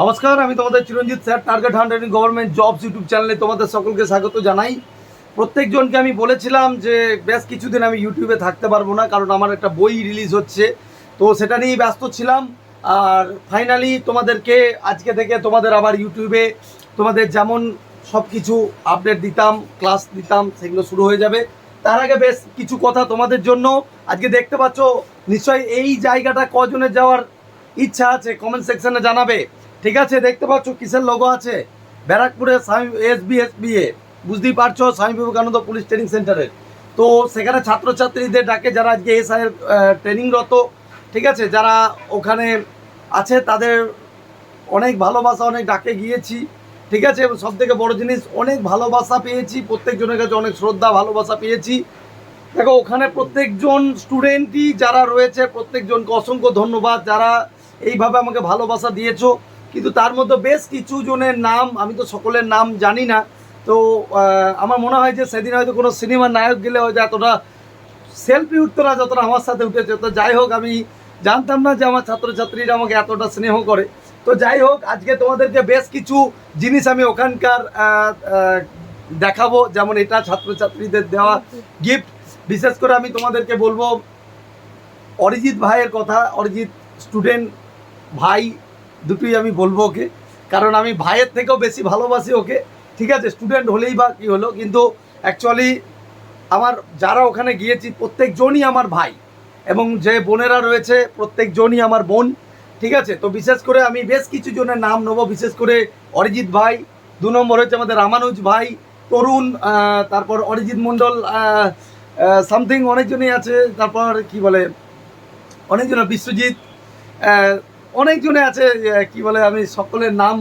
নমস্কার, আমি তোমাদের Chiranjit sir target hundred government jobs YouTube চ্যানেলে তোমাদের সকলকে স্বাগত জানাই। প্রত্যেকজনকে আমি বলেছিলাম যে, বেশ কিছুদিন আমি ইউটিউবে থাকতে পারব না, কারণ আমার একটা বই রিলিজ হচ্ছে। তো সেটা নিয়েই ব্যস্ত ছিলাম। আর ফাইনালি তোমাদেরকে, আজকে থেকে তোমাদের আবার ইউটিউবে তোমাদের যেমন সব কিছু আপডেট দিতাম ক্লাস দিতাম, সেগুলো শুরু হয়ে যাবে। তার আগে বেশ কিছু কথা তোমাদের জন্য। আজকে দেখতে পাচ্ছ, নিশ্চয়ই এই জায়গাটা কজনের যাওয়ার ইচ্ছা আছে কমেন্ট সেকশনে জানাবে। ঠিক আছে, দেখতে পাচ্ছ কিসের লোগো আছে? ব্যারাকপুরের স্বামী S B S B A. বুঝতেই পারছ, স্বামী বিবেকানন্দ পুলিশ ট্রেনিং সেন্টারের তো সেখানে ছাত্রছাত্রীদের ডাকে যারা আজকে এসআইয়ের ট্রেনিংরত ঠিক আছে, যারা ওখানে আছে, তাদের অনেক ভালোবাসা, অনেক ডাকে গিয়েছি। ঠিক আছে সব থেকে বড় জিনিস, অনেক ভালোবাসা পেয়েছি, প্রত্যেকজনের কাছে অনেক শ্রদ্ধা, ভালোবাসা পেয়েছি। দেখো, ওখানে প্রত্যেকজন স্টুডেন্টই যারা রয়েছে, প্রত্যেকজনকে অসংখ্য ধন্যবাদ, যারা এইভাবে আমাকে ভালোবাসা দিয়েছ। কিন্তু তার মধ্যে বেশ কিছু জনের নাম, আমি তো সকলের নাম জানি না। তো আমার মনে হয় যে সেদিন হয়তো কোনো সিনেমার নায়ক গেলে হয়তো এতটা সেলফি উঠতো না যতটা আমার সাথে উঠেছে। তো যাই হোক, আমি জানতাম না যে আমার ছাত্রছাত্রীরা আমাকে এতটা স্নেহ করে। তো যাই হোক, আজকে তোমাদেরকে বেশ কিছু জিনিস আমি ওখানকার দেখাবো। যেমন এটা ছাত্রছাত্রীদের দেওয়া গিফট বিশেষ করে আমি তোমাদেরকে বলব, অরিজিৎ ভাইয়ের কথা। অরিজিৎ স্টুডেন্ট ভাই দুটোই আমি বলব ওকে। কারণ আমি ভাইয়ের থেকেও বেশি ভালোবাসি ওকে। ঠিক আছে স্টুডেন্ট হলেই বা কী হলো, কিন্তু অ্যাকচুয়ালি আমার যারা ওখানে গিয়েছি, প্রত্যেকজনই আমার ভাই এবং যে বোনেরা রয়েছে, প্রত্যেকজনই আমার বোন। ঠিক আছে, তো বিশেষ করে আমি বেশ কিছু জনের নাম নেব, বিশেষ করে অরিজিৎ ভাই, দু নম্বর হচ্ছে আমাদের রামানুজ ভাই, তরুণ তারপর অরিজিৎ মণ্ডল সামথিং অনেকজনই আছে, তারপর কি বলে অনেকজন বিশ্বজিৎ অনেকজনে আছে কি বলে, আমি সকলের নাম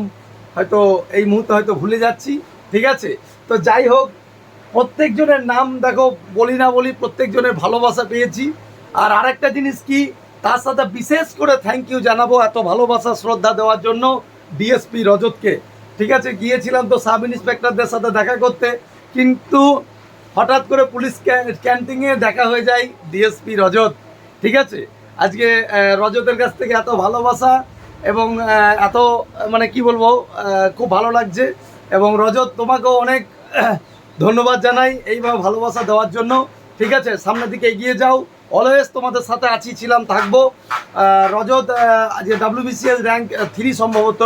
হয়তো এই মুহূর্তে হয়তো ভুলে যাচ্ছি। ঠিক আছে? তো যাই হোক, প্রত্যেকজনের নাম দেখো, বলি না বলি প্রত্যেকজনের ভালোবাসা পেয়েছি। আর আরেকটা জিনিস কি, তার সাথে বিশেষ করে থ্যাংক ইউ জানাব এত ভালোবাসা, শ্রদ্ধা দেওয়ার জন্য ডিএসপি রজতকে। ঠিক আছে? গিয়েছিলাম তো সাব ইন্সপেক্টরদের সাথে দেখা করতে, কিন্তু হঠাৎ করে পুলিশ ক্যান্টিনে দেখা হয়ে যায় ডিএসপি রজত। ঠিক আছে? আজকে রজতের কাছ থেকে এত ভালোবাসা এবং এত মানে কি বলব খুব ভালো লাগছে। এবং রজত, তোমাকেও অনেক ধন্যবাদ জানাই এইভাবে ভালোবাসা দেওয়ার জন্য। ঠিক আছে, সামনের দিকে এগিয়ে যাও। অলওয়েজ তোমাদের সাথে আছি, ছিলাম, থাকব। রজত যে ডাব্লিউবিসিএল র্যাঙ্ক থ্রি সম্ভবত।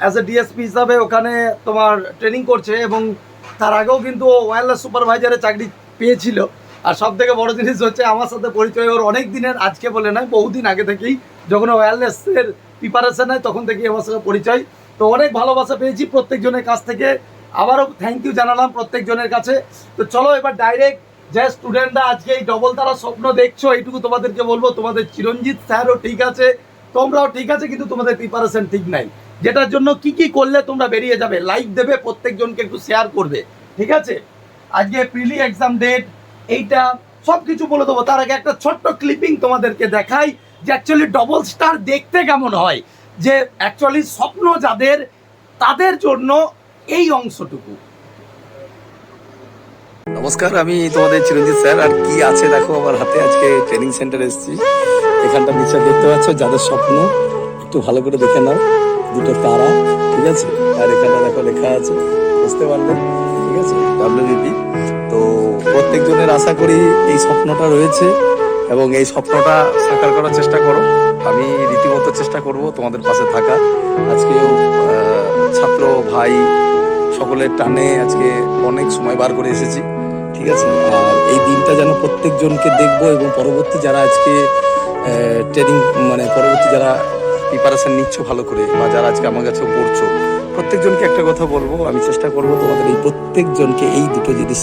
অ্যাজ এ ডিএসপি হিসাবে ওখানে তোমার ট্রেনিং করছে এবং তার আগেও কিন্তু ওয়্যারলেস সুপারভাইজারের চাকরি পেয়েছিল। আর সব থেকে বড় জিনিস হচ্ছে আমার সাথে পরিচয় ওর অনেক দিনের আজকে বলে নয় বহুদিন আগে থেকেই যখন ওয়্যারলেসের প্রিপারেশন হয় তখন থেকেই আমার সাথে পরিচয়। তো অনেক ভালোবাসা পেয়েছি প্রত্যেকজনের কাছ থেকে। আবারও থ্যাংক ইউ জানালাম প্রত্যেকজনের কাছে। তো চলো এবার ডাইরেক্ট যে স্টুডেন্টরা আজকে এই ডবল তারা স্বপ্ন দেখছ, এইটুকু তোমাদেরকে বলব। তোমাদের চিরঞ্জিত স্যারও ঠিক আছে, তোমরাও ঠিক আছে, কিন্তু তোমাদের প্রিপারেশন ঠিক নাই। যেটার জন্য কি কি করলে তোমরা বেরিয়ে যাবে লাইক দেবে, প্রত্যেকজনকে একটু শেয়ার করবে। ঠিক আছে? আজকে প্রিলি এক্সাম ডেট এইটা সব কিছু বলে দেবো। তার আগে একটা ছোট্ট ক্লিপিং তোমাদেরকে দেখাই যে অ্যাকচুয়ালি ডবল স্টার দেখতে কেমন হয় যে অ্যাকচুয়ালি স্বপ্ন যাদের তাদের জন্য এই অংশটুকু। নমস্কার আমি তোমাদের চিরঞ্জিত স্যার। আর কি আছে দেখো আমার হাতে আজকে ট্রেনিং সেন্টার এসেছি। এখানটা নিশ্চয় দেখতে পাচ্ছ যাদের স্বপ্ন একটু ভালো করে দেখে নাও দুটো তারা ঠিক আছে? আর এখানটা দেখো লেখা আছে বুঝতে পারলে ঠিক আছে? ডাব্লিউবিপি প্রত্যেকজনের আশা করি এই স্বপ্নটা রয়েছে এবং এই স্বপ্নটা সাকার করার চেষ্টা করো। আমি রীতিমতো চেষ্টা করব তোমাদের পাশে থাকা। আজকেও ছাত্র ভাই সকলের টানে আজকে অনেক সময় বার করে এসেছি, ঠিক আছে? আর এই দিনটা যেন প্রত্যেকজনকে দেখব এবং পরবর্তী যারা আজকে ট্রেনিং মানে পরবর্তী যারা প্রিপারেশন নিচ্ছ ভালো করে বা যারা আজকে আমার কাছে পড়ছো, প্রত্যেকজনকে একটা কথা বলব। আমি চেষ্টা করব তোমাদের এই প্রত্যেকজনকে এই দুটো জিনিস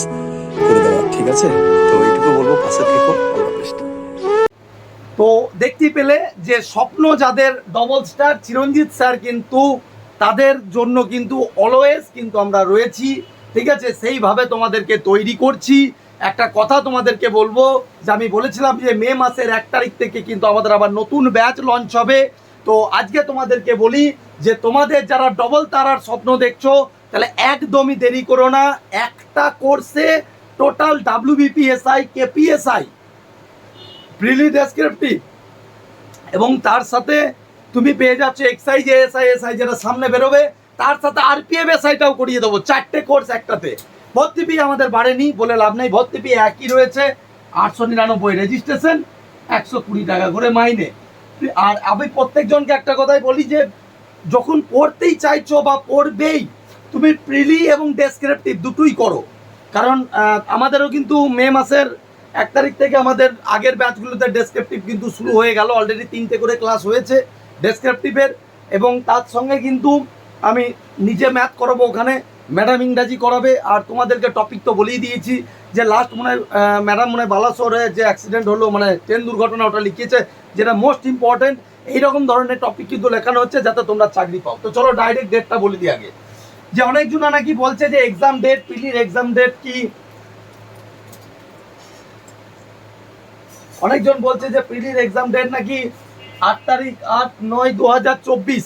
আছে তো এইটুকু বলব, পাশে থেকো তো দেখতে পেলে যে স্বপ্ন যাদের ডবল স্টার চিরঞ্জিত স্যার কিন্তু তাদের জন্য কিন্তু অলওয়েজ কিন্তু আমরা রয়েছি। ঠিক আছে? সেইভাবে তোমাদেরকে তৈরি করছি। একটা কথা তোমাদেরকে বলব, যে আমি বলেছিলাম যে মে মাসের এক তারিখ থেকে কিন্তু আমাদের আবার নতুন ব্যাচ লঞ্চ হবে। তো আজকে তোমাদেরকে বলি যে তোমাদের যারা ডবল তারার স্বপ্ন দেখছ, তাহলে একদমই দেরি করো না। একটা কোর্সে টোটাল ডাব্লিউবিপিএসআই, কেপিএসআই, প্রিলি ডেসক্রিপটিভ, এবং তার সাথে তুমি পেয়ে যাচ্ছ এক্সাইজ এএসআই এসআই যেটা সামনে বেরোবে, তার সাথে আরপিএফ, এসআইটাও করিয়ে দেবো, চারটে কোর্স একটাতে। ভর্তি ফি আমাদের বাড়েনি বলে লাভ নেই ভর্তি ফি একই রয়েছে, আটশো নিরানব্বই রেজিস্ট্রেশন, একশো কুড়ি টাকা করে মাইনে। আর আমি প্রত্যেকজনকে একটা কথাই বলি যে, যখন পড়তেই চাইছো বা পড়বেই, তুমি প্রিলি এবং ডেসক্রিপটিভ দুটোই করো। কারণ আমাদেরও কিন্তু মে মাসের এক তারিখ থেকে আমাদের আগের ব্যাচগুলোতে ডেসক্রিপটিভ কিন্তু শুরু হয়ে গেল। অলরেডি তিনটে করে ক্লাস হয়েছে ডেসক্রিপটিভের এবং তার সঙ্গে কিন্তু আমি নিজে ম্যাথ করাবো ওখানে ম্যাডাম ইংরাজি করাবে। আর তোমাদেরকে টপিক তো বলেই দিয়েছি যে লাস্ট মনে হয় ম্যাডাম মনে হয় বালাসোরে যে অ্যাক্সিডেন্ট হলো মানে ট্রেন দুর্ঘটনা ওটা লিখিয়েছে, যেটা মোস্ট ইম্পর্টেন্ট এইরকম ধরনের টপিক কিন্তু লেখানো হচ্ছে যাতে তোমরা চাকরি পাও। তো চলো ডাইরেক্ট ডেটটা বলে দিই আগে। যে অনেকজন নাকি বলছে যে এক্সাম ডেট পিলির এক্সাম ডেট কি? অনেকজন বলছে যে পিলির এক্সাম ডেট নাকি আট তারিখ আট নয় দু হাজার চব্বিশ,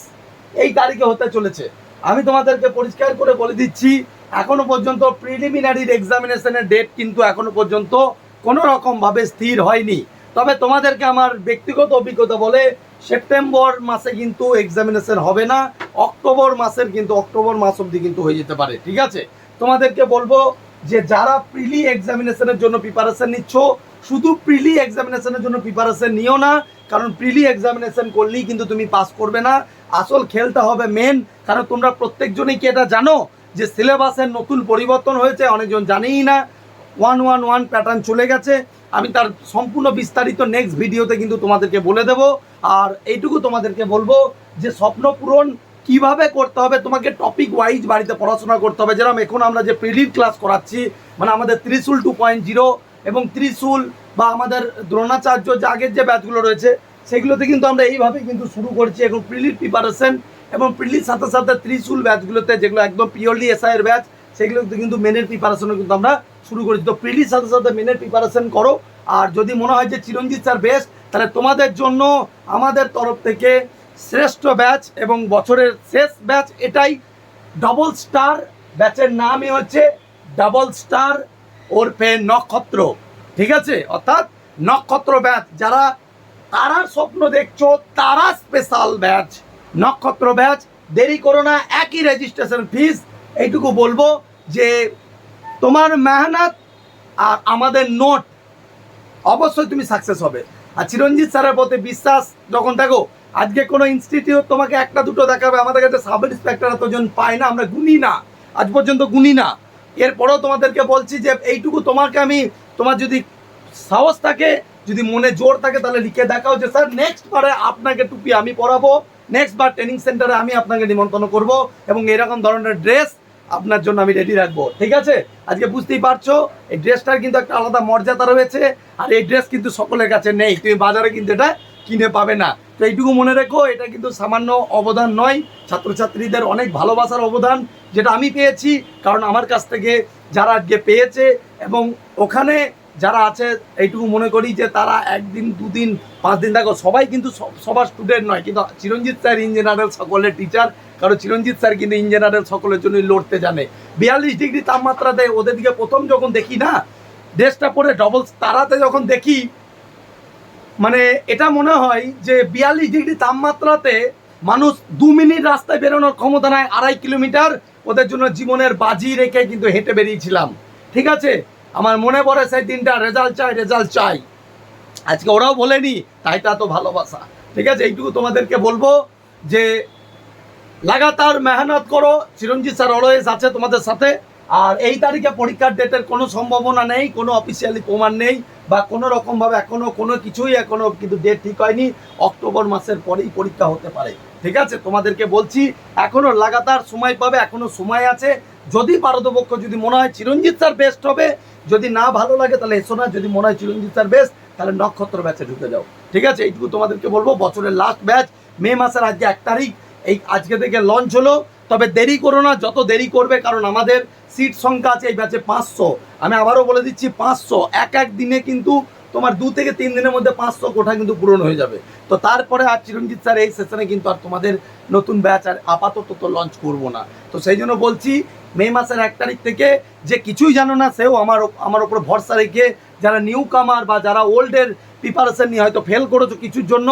এই তারিখে হতে চলেছে। আমি তোমাদেরকে পরিষ্কার করে বলে দিচ্ছি, এখনও পর্যন্ত প্রিলিমিনারির এক্সামিনেশনের ডেট কিন্তু এখনও পর্যন্ত কোনো রকমভাবে স্থির হয়নি। তবে তোমাদেরকে আমার ব্যক্তিগত অভিজ্ঞতা বলে সেপ্টেম্বর মাসে কিন্তু এক্সামিনেশন হবে না, অক্টোবর মাসের কিন্তু, অক্টোবর মাস অবধি কিন্তু হয়ে যেতে পারে, ঠিক আছে? তোমাদেরকে বলব যে যারা প্রিলি এক্সামিনেশনের জন্য প্রিপারেশন নিচ্ছ, শুধু প্রিলি এক্সামিনেশনের জন্য প্রিপারেশন নিও না, কারণ প্রিলি এক্সামিনেশন করলেই কিন্তু তুমি পাস করবে না। আসল খেলটা হবে মেন কারণ তোমরা প্রত্যেকজনই কি এটা জানো? যে সিলেবাসের নতুন পরিবর্তন হয়েছে, অনেকজন জানেই না। ওয়ান ওয়ান ওয়ান প্যাটার্ন চলে গেছে। আমি তার সম্পূর্ণ বিস্তারিত নেক্সট ভিডিওতে কিন্তু তোমাদেরকে বলে দেব। আর এইটুকু তোমাদেরকে বলব যে, স্বপ্ন পূরণ কীভাবে করতে হবে, তোমাকে টপিক ওয়াইজ বাড়িতে পড়াশোনা করতে হবে। যেরকম এখন আমরা যে প্রিলিম ক্লাস করাচ্ছি মানে আমাদের ত্রিশুল টু পয়েন্ট জিরো এবং ত্রিশুল বা আমাদের দ্রোণাচার্য যে আগের যে ব্যাচগুলো রয়েছে, সেগুলোতে কিন্তু আমরা এইভাবে কিন্তু শুরু করছি। এখন প্রিলির প্রিপারেশন এবং প্রিলির সাথে সাথে ত্রিশুল ব্যাচগুলোতে যেগুলো একদম পিওরলি এসআইয়ের ব্যাচ সেগুলোতে কিন্তু মেনের প্রিপারেশনও কিন্তু আমরা শুরু করেছি। তো প্রিলির সাথে সাথে মেনের প্রিপারেশন করো। আর যদি মনে হয় যে চিরঞ্জিত স্যার বেস্ট তাহলে তোমাদের জন্য আমাদের তরফ থেকে শ্রেষ্ঠ ব্যাচ এবং বছরের শেষ ব্যাচ এটাই ডবল স্টার ব্যাচের নামই হচ্ছে ডাবল স্টার ওর ওরফে নক্ষত্র। ঠিক আছে? অর্থাৎ নক্ষত্র ব্যাচ যারা তারার স্বপ্ন দেখছ, তারা স্পেশাল ব্যাচ নক্ষত্র ব্যাচ দেরি করো না, একই রেজিস্ট্রেশন ফিস এইটুকু বলব যে তোমার মেহনত আর আমাদের নোট অবশ্যই তুমি সাকসেস হবে। আর চিরঞ্জিত স্যারের প্রতি বিশ্বাস যখন দেখো, আজকে কোনো ইনস্টিটিউট তোমাকে একটা দুটো দেখাবে, আমাদের কাছে সাব ইন্সপেক্টর এতজন পায় না, আমরা গুনি না, আজ পর্যন্ত গুনি না। এরপরেও তোমাদেরকে বলছি যে এইটুকু তোমাকে আমি, তোমার যদি সাহস থাকে, যদি মনে জোর থাকে তাহলে লিখে দেখাও যে, স্যার নেক্সট বারে আপনাকে টুপি আমি পরাবো নেক্সট বার ট্রেনিং সেন্টারে আমি আপনাকে নিমন্ত্রণ করব। এবং এরকম ধরনের ড্রেস আপনার জন্য আমি রেডি রাখব। ঠিক আছে? আজকে বুঝতেই পারছ, এই ড্রেসটার কিন্তু একটা আলাদা মর্যাদা রয়েছে, আর এই ড্রেস কিন্তু সকলের কাছে নেই। তুমি বাজারে কিন্তু এটা কিনে পাবে না। তো এইটুকু মনে রেখো, এটা কিন্তু সামান্য অবদান নয়। ছাত্রছাত্রীদের অনেক ভালোবাসার অবদান, যেটা আমি পেয়েছি, কারণ আমার কাছ থেকে যারা আজকে পেয়েছে, এবং ওখানে যারা আছে, এইটুকু মনে করি যে তারা একদিন, দুদিন পাঁচ দিন দেখো, সবাই কিন্তু সবার স্টুডেন্ট নয়, কিন্তু চিরঞ্জিত স্যার ইঞ্জিনিয়ারের সকলের টিচার কারণ চিরঞ্জিত স্যার কিন্তু ইঞ্জিনিয়ারের সকলের জন্য লড়তে জানে। বিয়াল্লিশ ডিগ্রি তাপমাত্রাতে ওদের দিকে প্রথম যখন দেখি না ড্রেসটা পরে ডবল তারাতে যখন দেখি মানে এটা মনে হয় যে বিয়াল্লিশ ডিগ্রি তাপমাত্রাতে মানুষ দু মিনিট রাস্তায় বেরোনোর ক্ষমতা নাই, আড়াই কিলোমিটার ওদের জন্য জীবনের বাজি রেখে কিন্তু হেঁটে বেরিয়েছিলাম। ঠিক আছে? আমার মনে পড়ে সেই দিনটা রেজাল্ট চাই রেজাল্ট চাই। আজকে ওরাও বলেনি তাই তা তো ভালোবাসা। ঠিক আছে, এইটুকু তোমাদেরকে বলব যে লাগাতার মেহনত করো, চিরঞ্জিত স্যার অলওয়েজ আছে তোমাদের সাথে। আর এই তারিখে পরীক্ষার ডেটের কোনো সম্ভাবনা নেই, কোনো অফিসিয়ালি প্রমাণ নেই, বা কোনো রকমভাবে এখনও কোনো কিছুই এখনও কিন্তু ডেট ঠিক হয়নি। অক্টোবর মাসের পরেই পরীক্ষা হতে পারে। ঠিক আছে, তোমাদেরকে বলছি এখনও লাগাতার সময় পাবে, এখনও সময় আছে। যদি পারদপক্ষ যদি মনে হয় চিরঞ্জিত স্যার বেস্ট হবে, যদি না ভালো লাগে তাহলে এসো না, যদি মনে হয় চিরঞ্জিত স্যার বেস্ট তাহলে নক্ষত্র ব্যাচে ঢুকে যাও। ঠিক আছে? এইটুকু তোমাদেরকে বলব, বছরের লাস্ট ব্যাচ মে মাসের আজকে এক তারিখ, এই আজকে থেকে লঞ্চ হলো। তবে দেরি করো না, যত দেরি করবে, কারণ আমাদের সিট সংখ্যা আছে এই ব্যাচে পাঁচশো। আমি আবারও বলে দিচ্ছি, পাঁচশো। এক এক দিনে কিন্তু তোমার দু থেকে তিন দিনের মধ্যে পাঁচশো কোঠা কিন্তু পূরণ হয়ে যাবে। তো তারপরে আর চিরঞ্জিত স্যার এই সেশনে কিন্তু আর তোমাদের নতুন ব্যাচ আর আপাতত তো লঞ্চ করব না। তো সেই জন্য বলছি মে মাসের এক তারিখ থেকে যে কিছুই জানো না, সেও আমার আমার ওপর ভরসা রেখে যারা নিউ কামার বা যারা ওল্ডের প্রিপারেশন নিয়ে হয়তো ফেল করেছ কিছুর জন্য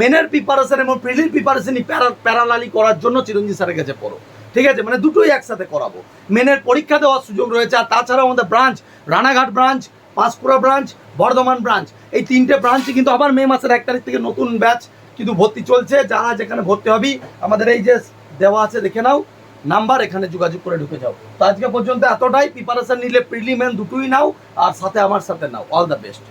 মেনের প্রিপারেশন এবং প্রিলির প্রিপারেশনই প্যারা প্যারালালি করার জন্য চিরঞ্জিত স্যারের কাছে পড়ো। ঠিক আছে? মানে দুটোই একসাথে করাবো। মেনের পরীক্ষা দেওয়ার সুযোগ রয়েছে, আর তাছাড়াও আমাদের branch Ranaghat branch Panskura branch Bardhaman branch এই তিনটে ব্রাঞ্চে কিন্তু আবার মে মাসের এক তারিখ থেকে নতুন ব্যাচ কিন্তু ভর্তি চলছে। যারা যেখানে ভর্তি হবি, আমাদের এই যে দেওয়া আছে, দেখে নাও। নাম্বার, এখানে যোগাযোগ করে ঢুকে যাও। তো আজকে পর্যন্ত এতটাই প্রিপারেশন নিলে প্রিলিমেন দুটোই নাও, আর সাথে আমার সাথে নাও। All the best